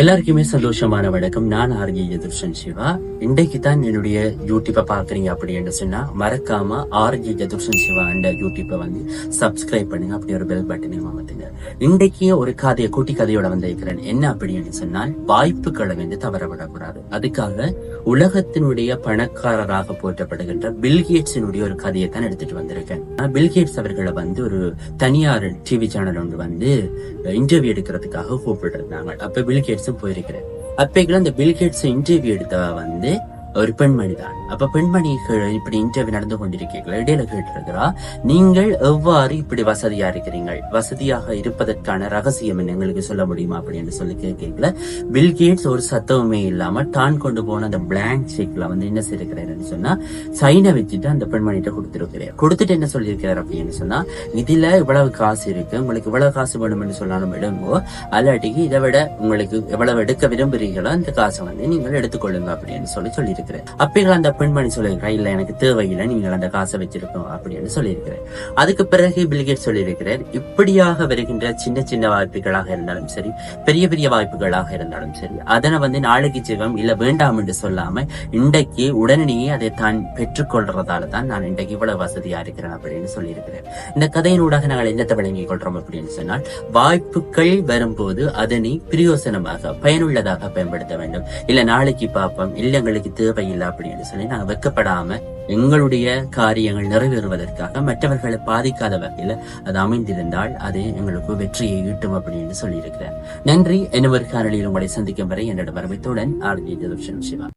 எல்லாருக்குமே சந்தோஷமான வணக்கம். நான் ஆர்கி எதிர்ஷன் சிவா. இன்றைக்கு தான் என்னுடைய யூடியூப்பை பாக்குறீங்க அப்படின்னு சொன்னா மறக்காம ஆர்கி எதிர்ஷன் சிவா அந்த யூடியூப்பை வந்து சப்ஸ்கிரைப் பண்ணுங்க. அப்படி ஒரு பெல் பட்டனையும் அமர்த்துங்க. இன்றைக்கு ஒரு கதையை கூட்டி கதையோட வந்திருக்கிறேன். என்ன அப்படின்னு சொன்னால் வாய்ப்புகளை வந்து தவற விடக்கூடாது அதுக்காக உலகத்தினுடைய பணக்காரராக போற்றப்படுகின்ற பில்கேட்ஸினுடைய ஒரு கதையை தான் எடுத்துட்டு வந்திருக்கேன். பில்கேட்ஸ் அவர்களை வந்து ஒரு தனியார் டிவி சேனல் ஒன்று வந்து இன்டர்வியூ எடுக்கிறதுக்காக கூப்பிட்டு இருந்தாங்க அப்ப பில்கேட்ஸும் போயிருக்கிறேன் அப்பைக்குள்ள அந்த பில்கேட்ஸ் இன்டர்வியூ எடுத்தவ வந்து ஒரு பெண்மணி தான் அப்ப பெண்மணி இப்படி இன்டர்வியூ நடந்து கொண்டிருக்கீங்களா இடையில கேட்டிருக்கிறா நீங்கள் எவ்வாறு இப்படி வசதியா இருக்கிறீர்கள்? வசதியாக இருப்பதற்கான ரகசியம் என்ன? எங்களுக்கு சொல்ல முடியுமா? அப்படின்னு சொல்லி கேட்கல. பில்கேட்ஸ் ஒரு சத்தமுமே இல்லாம தான் கொண்டு போன அந்த பிளாங்க் செக்ல வந்து என்ன செய்திருக்கிறாருன்னு சொன்னா சைனை வச்சுட்டு அந்த பெண்மணிகிட்ட கொடுத்துருக்கிறேன். கொடுத்துட்டு என்ன சொல்லியிருக்கிறார் அப்படின்னு சொன்னா இதுல இவ்வளவு காசு இருக்கு. உங்களுக்கு இவ்வளவு காசு வேணும்னு சொன்னாலும் விடுங்கோ அல்லாட்டிக்கு இதை விட உங்களுக்கு எவ்வளவு எடுக்க விரும்புறீங்களோ அந்த காசை வந்து நீங்கள் எடுத்துக்கொள்ளுங்க. அப்படின்னு சொல்லி சொல்லியிருக்கிறேன் அப்பீர்கள் அந்த பெண்மணி சொல்லியிருக்கிறா இல்ல எனக்கு தேவையில்லை நீங்கள் அந்த காசை வச்சிருக்கோம் அப்படின்னு சொல்லியிருக்கிறேன். அதுக்கு பிறகு பில்கேட் சொல்லியிருக்கிறார் இப்படியாக வருகின்ற சின்ன சின்ன வாய்ப்புகளாக இருந்தாலும் சரி பெரிய பெரிய வாய்ப்புகளாக இருந்தாலும் சரி அதனை வந்து நாளைக்கு ஜெகம் இல்ல வேண்டாம் என்று சொல்லாம இன்றைக்கு உடனடியே அதை தான் பெற்றுக்கொள்றதால தான் நான் இன்றைக்கு இவ்வளவு வசதியா இருக்கிறேன் அப்படின்னு சொல்லியிருக்கிறேன் இந்த கதையினூடாக நாங்கள் என்னத்தை வழங்கிக் கொள்றோம் அப்படின்னு சொன்னால் வாய்ப்புகள் வரும்போது அதனை பிரயோசனமாக பயனுள்ளதாக பயன்படுத்த வேண்டும். இல்ல நாளைக்கு பார்ப்போம் இல்ல எங்களுக்கு தேவையில்லை அப்படின்னு சொல்லி நாங்க வெக்கப்படாம எங்களுடைய காரியங்கள் நிறைவேறுவதற்காக மற்றவர்களை பாதிக்காத வகையில அது அமைந்திருந்தால் அது எங்களுக்கு வெற்றியை ஈட்டும் அப்படின்னு சொல்லியிருக்கிறேன் நன்றி. என்ன ஒரு காணொலியில் உங்களை சந்திக்கும் வரை என்னோட வரமைத்துடன் ஆர்ஜி சிவா.